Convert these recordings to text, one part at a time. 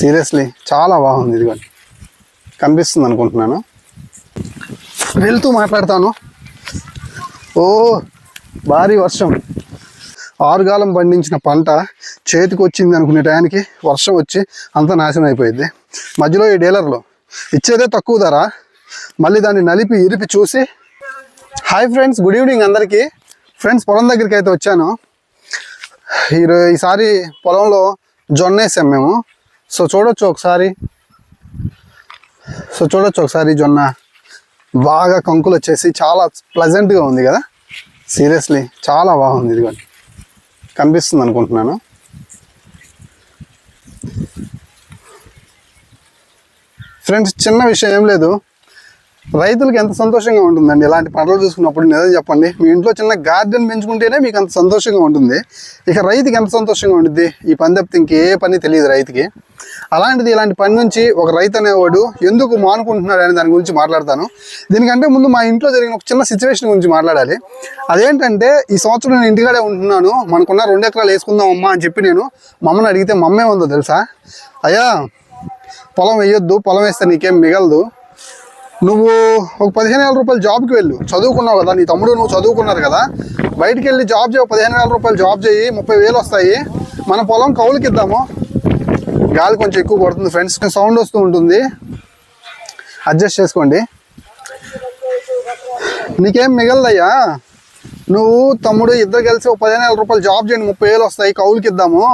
Seriously చాలా బాగుంది ఇది కనిపిస్తుంది అనుకుంటున్నాను. వెళ్తూ మాట్లాడతాను. ఓ భారీ వర్షం. ఆరుగాలం పండించిన పంట చేతికి వచ్చింది అనుకునే టయానికి వర్షం వచ్చి అంత నాశనం అయిపోయింది. మధ్యలో ఈ డీలర్లు ఇచ్చేదే తక్కువ ధర. మళ్ళీ దాన్ని నలిపి ఇరిపి చూసి హాయ్ ఫ్రెండ్స్ గుడ్ ఈవినింగ్ అందరికీ. ఫ్రెండ్స్ పొలం దగ్గరికి అయితే వచ్చాను ఈరో ఈసారి పొలంలో జొన్న వేసాం మేము. సో చూడొచ్చు ఒకసారి. సో చూడొచ్చు ఒకసారి జొన్న. బాగా కంకులు వచ్చేసి చాలా ప్లెజెంట్గా ఉంది కదా? సీరియస్లీ చాలా బాగుంది ఇది కనిపిస్తుంది అనుకుంటున్నాను. ఫ్రెండ్స్ చిన్న విషయం ఏం లేదు. రైతులకు ఎంత సంతోషంగా ఉంటుందండి? ఇలాంటి పంటలు చూసుకున్నప్పుడు నిజం చెప్పండి. మీ ఇంట్లో చిన్న గార్డెన్ పెంచుకుంటేనే మీకు అంత సంతోషంగా ఉంటుంది. ఇక రైతుకి ఎంత సంతోషంగా ఉంటుంది ఈ పని తప్పితే ఇంకే పని తెలియదు రైతుకి. అలాంటిది ఇలాంటి పని నుంచి ఒక రైతు అనేవాడు ఎందుకు మానుకుంటున్నాడు అనే దాని గురించి మాట్లాడతాను. దీనికంటే ముందు మా ఇంట్లో జరిగిన ఒక చిన్న సిచ్యువేషన్ గురించి మాట్లాడాలి. అదేంటంటే ఈ సంవత్సరం నేను ఇంటికాడే ఉంటున్నాను. మనకున్న రెండు ఎకరాలు వేసుకుందాం అమ్మా అని చెప్పి నేను మమ్మల్ని అడిగితే మమ్మే ఉందో తెలుసా? అయ్యా పొలం వేయొద్దు. పొలం వేస్తే నీకేం మిగలదు. నువ్వు ఒక పదిహేను వేల రూపాయలు జాబ్కి వెళ్ళు. చదువుకున్నావు కదా నీ తమ్ముడు నువ్వు చదువుకున్నారు కదా బయటికి వెళ్ళి జాబ్ చేయ పదిహేను వేల రూపాయలు జాబ్ చేయి ముప్పై వేలు వస్తాయి. మన పొలం కౌలుకి ఇద్దాము. గాలి కొంచెం ఎక్కువ పడుతుంది ఫ్రెండ్స్ సౌండ్ వస్తూ ఉంటుంది. అడ్జస్ట్ చేసుకోండి. నీకేం మిగలదయ్యా? నువ్వు తమ్ముడు ఇద్దరు కలిసి ఒక పదిహేను వేల రూపాయలు జాబ్ చేయండి ముప్పై వేలు వస్తాయి కౌలుకి ఇద్దాము.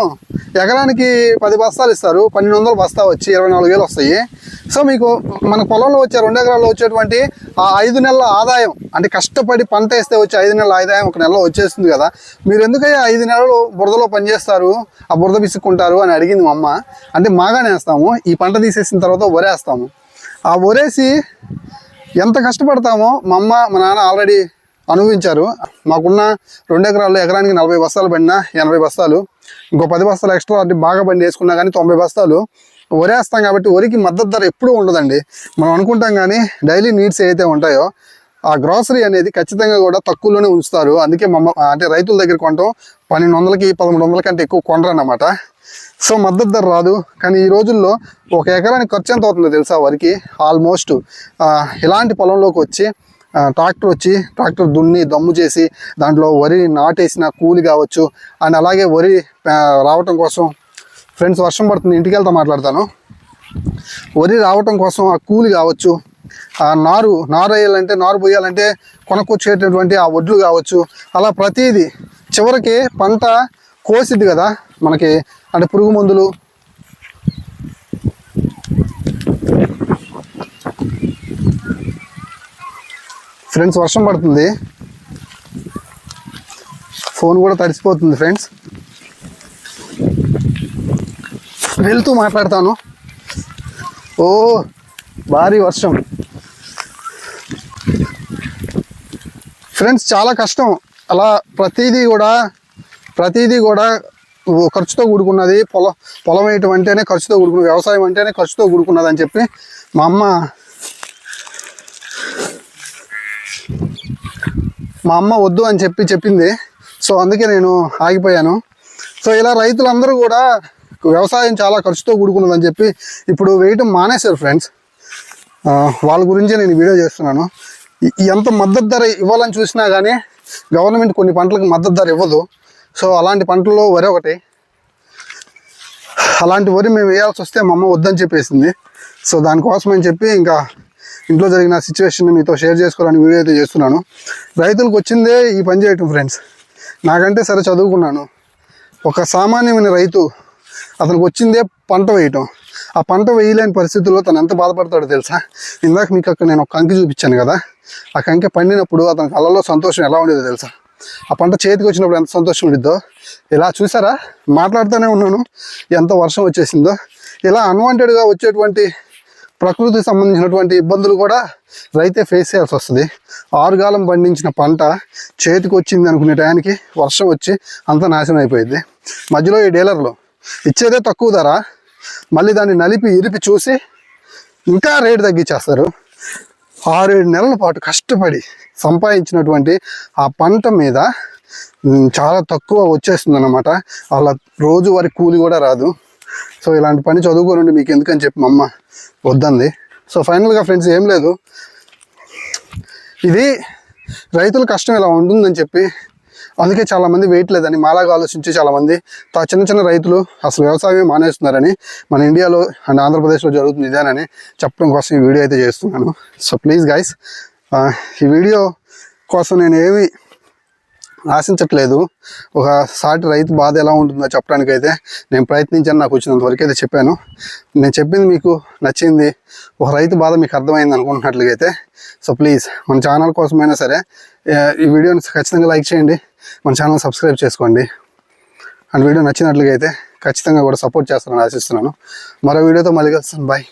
ఎకరానికి పది బస్తాలు ఇస్తారు పన్నెండు వందలు బస్తా వచ్చి ఇరవై నాలుగు వేలు వస్తాయి. సో మీకు మన పొలంలో వచ్చే రెండు ఎకరాల్లో వచ్చేటువంటి ఆ ఐదు నెలల ఆదాయం అంటే కష్టపడి పంట వేస్తే వచ్చే ఐదు నెలల ఆదాయం ఒక నెలలో వచ్చేస్తుంది కదా. మీరు ఎందుకయ్యా ఐదు నెలలు బురదలో పనిచేస్తారు ఆ బురద విసుక్కుంటారు అని అడిగింది మా అమ్మ. అంటే మాగానే వేస్తాము ఈ పంట తీసేసిన తర్వాత వరేస్తాము ఆ వరేసి ఎంత కష్టపడతామో మా అమ్మ మా నాన్న ఆల్రెడీ అనుభవించారు. మాకున్న రెండు ఎకరాల్లో ఎకరానికి నలభై బస్తాలు పడినా ఎనభై బస్తాలు ఇంకో పది బస్తాలు ఎక్స్ట్రా అంటే బాగా బండి వేసుకున్నా కానీ తొంభై బస్తాలు. వరేస్తాం కాబట్టి వరికి మద్దతు ధర ఎప్పుడూ ఉండదండి. మనం అనుకుంటాం కానీ డైలీ నీడ్స్ ఏవైతే ఉంటాయో ఆ గ్రాసరీ అనేది ఖచ్చితంగా కూడా తక్కువలోనే ఉంచుతారు. అందుకే మమ్మ అంటే రైతుల దగ్గర కొంటాం. పన్నెండు వందలకి పదమూడు వందల కంటే ఎక్కువ కొనరు అన్నమాట సో మద్దతు ధర రాదు. కానీ ఈ రోజుల్లో ఒక ఎకరానికి ఖర్చు ఎంత అవుతుందో తెలుసా వరికి? ఆల్మోస్ట్ ఇలాంటి పొలంలోకి వచ్చి ట్రాక్టర్ వచ్చి ట్రాక్టర్ దున్ని దమ్ము చేసి దాంట్లో వరి నాటేసిన కూలి కావచ్చు. అండ్ అలాగే వరి రావటం కోసం ఫ్రెండ్స్ వర్షం పడుతుంది. ఇంటికి వెళ్తా మాట్లాడతాను. వరి రావటం కోసం ఆ కూలి కావచ్చు ఆ నారు నారు వేయాలంటే నారు పోయాలంటే కొనుక్కొచ్చేటటువంటి ఆ వడ్లు కావచ్చు. అలా ప్రతిదీ చివరికి పంట కోసిద్ది కదా మనకి అంటే పురుగు మందులు. ఫ్రెండ్స్ వర్షం పడుతుంది. ఫోన్ కూడా తడిసిపోతుంది ఫ్రెండ్స్. వెళ్తూ మాట్లాడతాను. ఓ భారీ వర్షం. ఫ్రెండ్స్ చాలా కష్టం. అలా ప్రతిదీ కూడా ప్రతిదీ కూడా ఖర్చుతో కూడుకున్నది పొలం పొలం వేయటం అంటేనే ఖర్చుతో కూడుకున్నది వ్యవసాయం అంటేనే ఖర్చుతో కూడుకున్నది అని చెప్పి మా అమ్మ మా అమ్మ వద్దు అని చెప్పి చెప్పింది. సో అందుకే నేను ఆగిపోయాను. సో ఇలా రైతులందరూ కూడా వ్యవసాయం చాలా ఖర్చుతో కూడుకున్నదని చెప్పి ఇప్పుడు వేయటం మానేశారు ఫ్రెండ్స్. వాళ్ళ గురించే నేను వీడియో చేస్తున్నాను. ఎంత మద్దతు ధర ఇవ్వాలని చూసినా కానీ గవర్నమెంట్ కొన్ని పంటలకు మద్దతు ధర ఇవ్వదు. సో అలాంటి పంటల్లో వరి ఒకటి. అలాంటి వరి మేము వేయాల్సి వస్తే మా అమ్మ వద్దని చెప్పేసింది. సో దానికోసం అని చెప్పి ఇంకా ఇంట్లో జరిగిన సిచ్యువేషన్ మీతో షేర్ చేసుకోవాలని వీడియో అయితే చేస్తున్నాను. రైతులకు వచ్చిందే ఈ పని చేయటం ఫ్రెండ్స్. నాకంటే సరే చదువుకున్నాను. ఒక సామాన్యమైన రైతు అతనికి వచ్చిందే పంట వేయటం. ఆ పంట వేయలేని పరిస్థితుల్లో తను ఎంత బాధపడతాడో తెలుసా? ఇందాక మీకు అక్కడ నేను ఒక కంకి చూపించాను కదా. ఆ కంకి పండినప్పుడు అతని కళ్ళలో సంతోషం ఎలా ఉండేదో తెలుసా? ఆ పంట చేతికి వచ్చినప్పుడు ఎంత సంతోషం ఉండిద్దో. ఇలా చూసారా? మాట్లాడుతూనే ఉన్నాను. ఎంత వర్షం వచ్చేసిందో. ఇలా అన్వాంటెడ్గా వచ్చేటువంటి ప్రకృతికి సంబంధించినటువంటి ఇబ్బందులు కూడా రైతే ఫేస్ చేయాల్సి వస్తుంది. ఆరుగాలం పండించిన పంట చేతికి వచ్చింది అనుకునే టయానికి వర్షం వచ్చి అంత నాశనం అయిపోయింది. మధ్యలో ఈ డీలర్లు ఇచ్చేదే తక్కువ ధర. మళ్ళీ దాన్ని నలిపి ఇరిపి చూసి ఇంకా రేటు తగ్గించేస్తారు. ఆరేడు నెలల పాటు కష్టపడి సంపాదించినటువంటి ఆ పంట మీద చాలా తక్కువ వచ్చేస్తుంది అనమాట వాళ్ళ రోజువారి కూలి కూడా రాదు. సో ఇలాంటి పని చదువుకోనండి మీకు ఎందుకని చెప్పి మా అమ్మ వద్దంది. సో ఫైనల్గా ఫ్రెండ్స్ ఏం లేదు. ఇది రైతుల కష్టం ఇలా ఉంటుందని చెప్పి అందుకే చాలామంది వెయిట్ లేదని మాలాగా ఆలోచించి చాలామంది తా చిన్న చిన్న రైతులు అసలు వ్యవసాయమే మానేస్తున్నారని మన ఇండియాలో అండ్ ఆంధ్రప్రదేశ్లో జరుగుతుంది ఇదేనని చెప్పడం కోసం ఈ వీడియో అయితే చేస్తున్నాను. సో ప్లీజ్ గైస్ ఈ వీడియో కోసం నేను ఏమి ఆశించట్లేదు. ఒక సాటి రైతు బాధ ఎలా ఉంటుందో చెప్పడానికి అయితే నేను ప్రయత్నించాను నాకు వచ్చినంత వరకు అయితే చెప్పాను. నేను చెప్పింది మీకు నచ్చింది ఒక రైతు బాధ మీకు అర్థమైంది అనుకుంటున్నట్లయితే సో ప్లీజ్ మన ఛానల్ కోసమైనా సరే ఈ వీడియోని ఖచ్చితంగా లైక్ చేయండి మన ఛానల్ సబ్స్క్రైబ్ చేసుకోండి. అండ్ వీడియో నచ్చినట్లుగా అయితే ఖచ్చితంగా కూడా సపోర్ట్ చేస్తానని ఆశిస్తున్నాను. మరో వీడియోతో మళ్ళీ కలుస్తాను. బాయ్